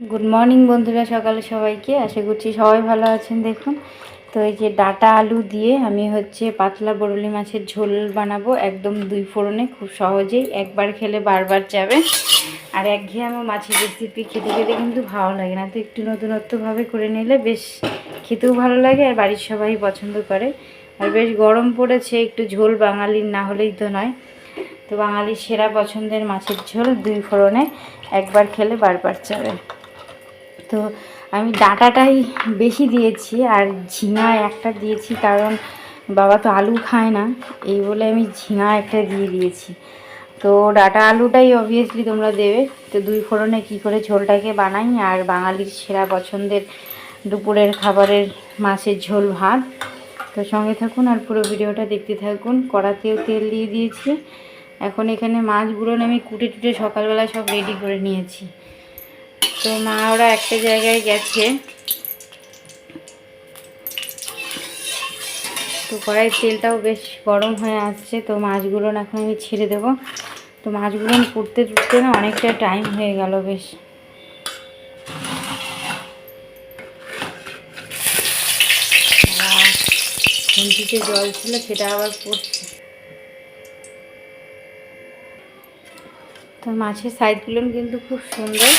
Good morning বন্ধুরা, সকালে সবাইকে। আশা করছি সবাই ভালো আছেন, দেখুন। তো এই যে ডাটা আলু দিয়ে আমি হচ্ছে পাতলা বরলি মাছের ঝোল বানাবো একদম দুই ফোড়নে, খুব সহজেই। একবার খেলে বারবার যাবে। আর একঘেয়েমো মাছের রেসিপি খেতে খেতে কিন্তু ভালো লাগে না। তো একটু নতুনত্বভাবে করে নিলে বেশ খেতেও ভালো লাগে আর বাড়ির সবাই পছন্দ করে। আর বেশ গরম পড়েছে, একটু ঝোল বাঙালির না হলেই তো নয়। তো বাঙালির সেরা পছন্দের মাছের ঝোল দুই ফোড়নে, একবার খেলে বারবার যাবে। তো আমি ডাঁটাটাই বেশি দিয়েছি আর ঝিঙা একটা দিয়েছি, কারণ বাবা তো আলু খায় না, এই বলে আমি ঝিঙা একটা দিয়ে দিয়েছি। তো ডাটা আলুটাই অবভিয়াসলি তোমরা দেবে, তো দুই ফোড়নে কী করে ঝোলটাকে বানাই, আর বাঙালির সেরা পছন্দের দুপুরের খাবারের মাছের ঝোল ভাত। তো সঙ্গে থাকুন আর পুরো ভিডিওটা দেখতে থাকুন, কড়াতেও তেল দিয়ে দিয়েছি। এখন এখানে মাছগুলো আমি কুটে টুটে সকালবেলা সব রেডি করে নিয়েছি। তো মা ওরা একটা জায়গায় গেছে। তো কড়াইয়ের তেলটাও বেশ গরম হয়ে আসছে, তো মাছগুলো এখন আমি ছেড়ে দেবো। তো মাছগুলো পুড়তে টুটতে না অনেকটা টাইম হয়ে গেল বেশ। খুন্তিতে জল ছিল, সেটা আবার পড়ছে তো মাছের সাইজগুলো কিন্তু খুব সুন্দর।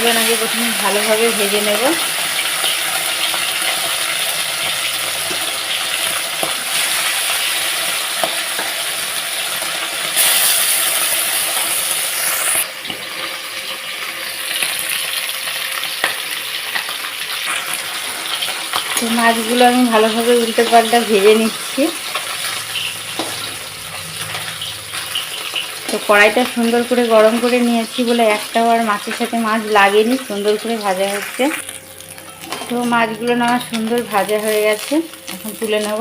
মাছগুলো নাকি প্রথমে ভালোভাবে ভেজে নেব। মাছগুলো আমি ভালোভাবে উল্টে পাল্টা ভেজে নিচ্ছি। তো কড়াইটা সুন্দর করে গরম করে নিয়েছি বলে একটাও আর মাছের সাথে মাছ লাগেনি, সুন্দর করে ভাজা হচ্ছে। তো মাছগুলো না আমার সুন্দর ভাজা হয়ে গেছে, এখন তুলে নেব।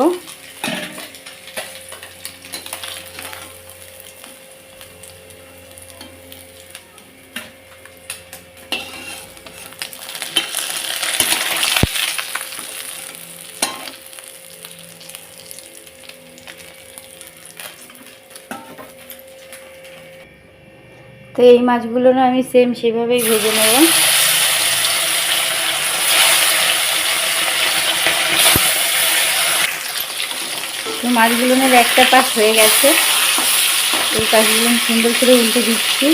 তো এই মাছগুলো না আমি সেম সেভাবেই ভেজে নেব। মাছগুলোনের একটা পাশ হয়ে গেছে। এই পাশগুলো সুন্দর করে উল্টে দিচ্ছি।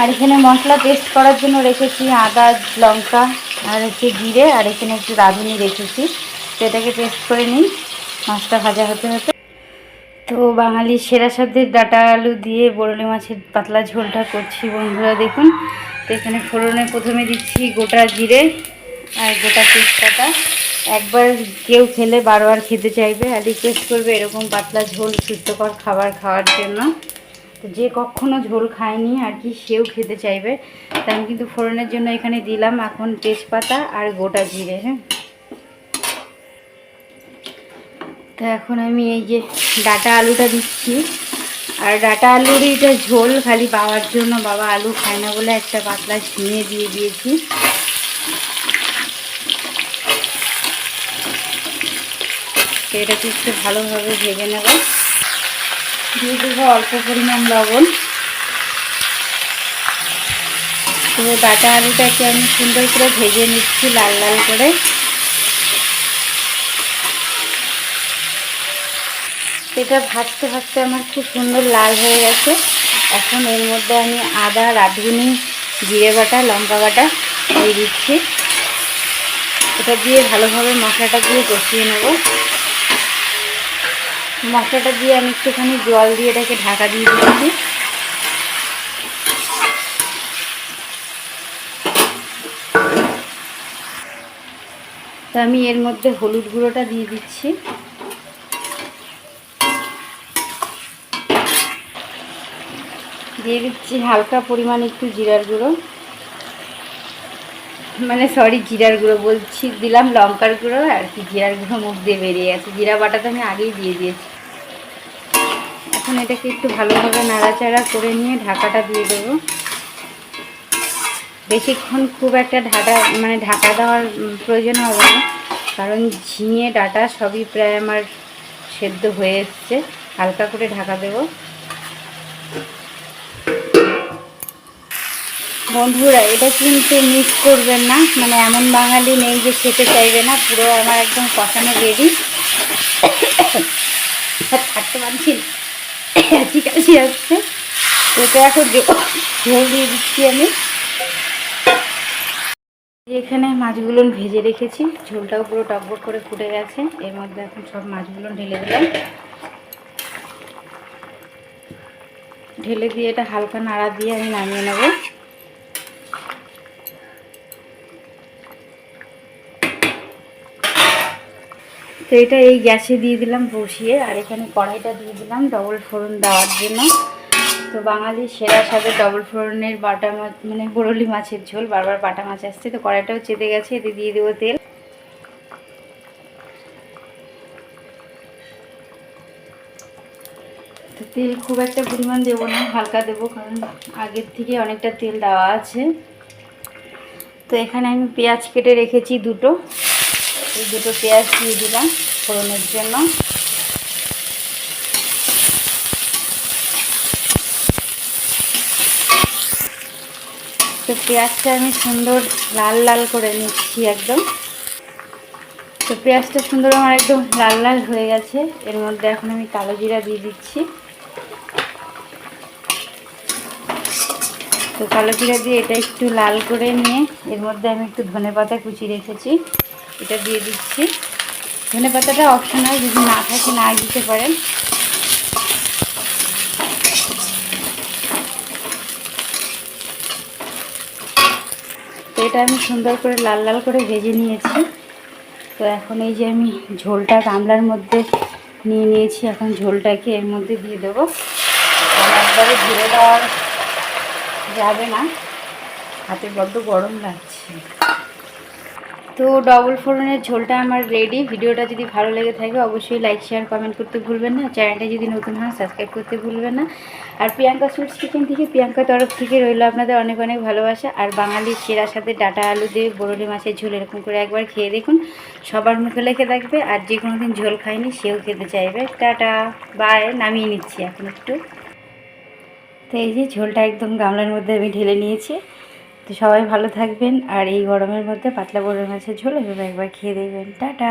আর এখানে মশলা পেস্ট করার জন্য রেখেছি আদা, লঙ্কা, আর হচ্ছে জিরে, আর এখানে একটু রাঁধুনি রেখেছি। এটাকে পেস্ট করে নিই। মাছটা ভাজা হতে হতে। তো বাঙালির সেরা সাধ্যের ডাটা আলু দিয়ে বরলি মাছের পাতলা ঝোলটা করছি বন্ধুরা, দেখুন। তো এখানে ফোড়নে প্রথমে দিচ্ছি গোটা জিরে আর গোটা তেজপাতা। একবার কেউ খেলে বারবার খেতে চাইবে আর রিকোয়েস্ট করবে এরকম পাতলা ঝোল সুস্থকর খাবার খাওয়ার জন্য। তো যে কখনো ঝোল খায়নি আর কি সেও খেতে চাইবে। তাই আমি কিন্তু ফোড়নের জন্য এখানে দিলাম এখন তেজপাতা আর গোটা জিরে হ্যাঁ। তো এখন আমি এই যে ডাটা আলুটা দিচ্ছি। আর ডাটা আলুর এটা ঝোল খালি বাবার জন্য বাবা আলু খায় না বলে একটা পাতলা ঝিঙে দিয়ে দিয়েছি। এটাকে একটু ভালোভাবে ভেজে নেব। দিয়ে দেবো অল্প পরিমাণ লবণ। তো ডাটা আলুটাকে আমি সুন্দর করে ভেজে নিচ্ছি লাল লাল করে। এটা ভাজতে ভাজতে আমার খুব সুন্দর লাল হয়ে গেছে। এখন এর মধ্যে আমি আদা, রাঁধুনি, জিরে বাটা, লঙ্কা বাটা দিয়ে দিচ্ছি। এটা দিয়ে ভালোভাবে মশলাটা দিয়ে কষিয়ে নেব। মশলাটা দিয়ে আমি একটুখানি জল দিয়ে এটাকে ঢাকা দিয়ে দিচ্ছি। তো আমি এর মধ্যে হলুদ গুঁড়োটা দিয়ে দিচ্ছি। দিয়ে দিচ্ছি হালকা পরিমাণ একটু জিরার গুঁড়ো। মানে সরি জিরার গুঁড়ো বলছি, দিলাম লঙ্কার গুঁড়ো আর কি, জিরার গুঁড়ো মুখ দিয়ে বেরিয়ে গেছে। জিরা বাটাটা আমি আগেই দিয়ে দিয়েছি। এখন এটাকে একটু ভালোভাবে নাড়াচাড়া করে নিয়ে ঢাকাটা দিয়ে দেবো। বেশিক্ষণ খুব একটা ঢাকা মানে ঢাকা দেওয়ার প্রয়োজন হবে না, কারণ ঝিঙে, ডাটা সবই প্রায় আমার সেদ্ধ হয়ে এসছে। হালকা করে ঢাকা দেবো। বন্ধুরা, এটা কিন্তু মিস করবেন না। মানে এমন বাঙালি নেই যে খেতে চাইবে না। পুরো আমার একদম কষানো রেডি থাকতে পারছি। ঠিক আছে, আসছে। এটা এখন ঝোল দিয়ে দিচ্ছি আমি। এখানে মাছগুলো ভেজে রেখেছি। ঝোলটাও পুরো টকবক করে ফুটে গেছে। এর মধ্যে এখন সব মাছগুলো ঢেলে দিলাম। ঢেলে দিয়ে এটা হালকা নাড়া দিয়ে আমি নামিয়ে নেব। তো এটা এই গ্যাসে দিয়ে দিলাম বসিয়ে, আর এখানে কড়াইটা দিয়ে দিলাম ডবল ফোড়ন দেওয়ার জন্য। তো বাঙালির সেরা সাথে ডবল ফোড়নের বাটা মাছ মানে বরলি মাছের ঝোল, বারবার বাটা মাছ আসছে, তো কড়াইটাও চেতে গেছে, এতে দিয়ে দেবো তেল। তো তেল খুব একটা পরিমাণ দেবো না, হালকা দেবো, কারণ আগের থেকে অনেকটা তেল দেওয়া আছে। তো এখানে আমি পেঁয়াজ কেটে রেখেছি দুটো। এই দুটো পেঁয়াজ দিয়ে দিলাম ফোড়নের জন্য। তো পেঁয়াজটা আমি সুন্দর লাল লাল করে নিচ্ছি একদম। তো পেঁয়াজটা সুন্দর আমার একদম লাল লাল হয়ে গেছে। এর মধ্যে এখন আমি কালো জিরা দিয়ে দিচ্ছি। তো কালো জিরা দিয়ে এটা একটু লাল করে নিয়ে এর মধ্যে আমি একটু ধনে পাতা কুচি রেখেছি। এটা দিয়ে দিচ্ছি। ধনে পাতাটা অপশনাল যদি না থাকে না দিতে পারেন। তো এটা আমি সুন্দর করে লাল লাল করে ভেজে নিয়েছি। তো এখন এই যে আমি ঝোলটা গামলার মধ্যে নিয়ে নিয়েছি, এখন ঝোলটাকে এর মধ্যে দিয়ে দেবো। একবারে ধীরে দেওয়ার যাবে না। হাতে বড্ড গরম লাগছে। তো ডবল ফোড়নের ঝোলটা আমার রেডি ভিডিওটা যদি ভালো লেগে থাকে, অবশ্যই লাইক শেয়ার কমেন্ট করতে ভুলবেন না। চ্যানেলটা যদি নতুন হয় সাবস্ক্রাইব করতে ভুলবেন না। আর প্রিয়াঙ্কা সুইটস কিচেন থেকে প্রিয়াঙ্কা তরফ থেকে রইল আপনাদের অনেক অনেক ভালোবাসা। আর বাঙালির সেরার সাথে ডাটা আলু দিয়ে বরলি মাছের ঝোল এরকম করে একবার খেয়ে দেখুন। সবার মুখে লেগে থাকবে, আর যে কোনো দিন ঝোল খায়নি, সেও খেতে চাইবে। টাটা বাই নামিয়ে নিচ্ছি এখন একটু। তো এই যে ঝোলটা একদম গামলার মধ্যে আমি ঢেলে নিয়েছি। তো সবাই ভালো থাকবেন, আর এই গরমের মধ্যে পাতলা গরুর মাছের ঝোল এভাবে একবার খেয়ে দেবেন টাটা।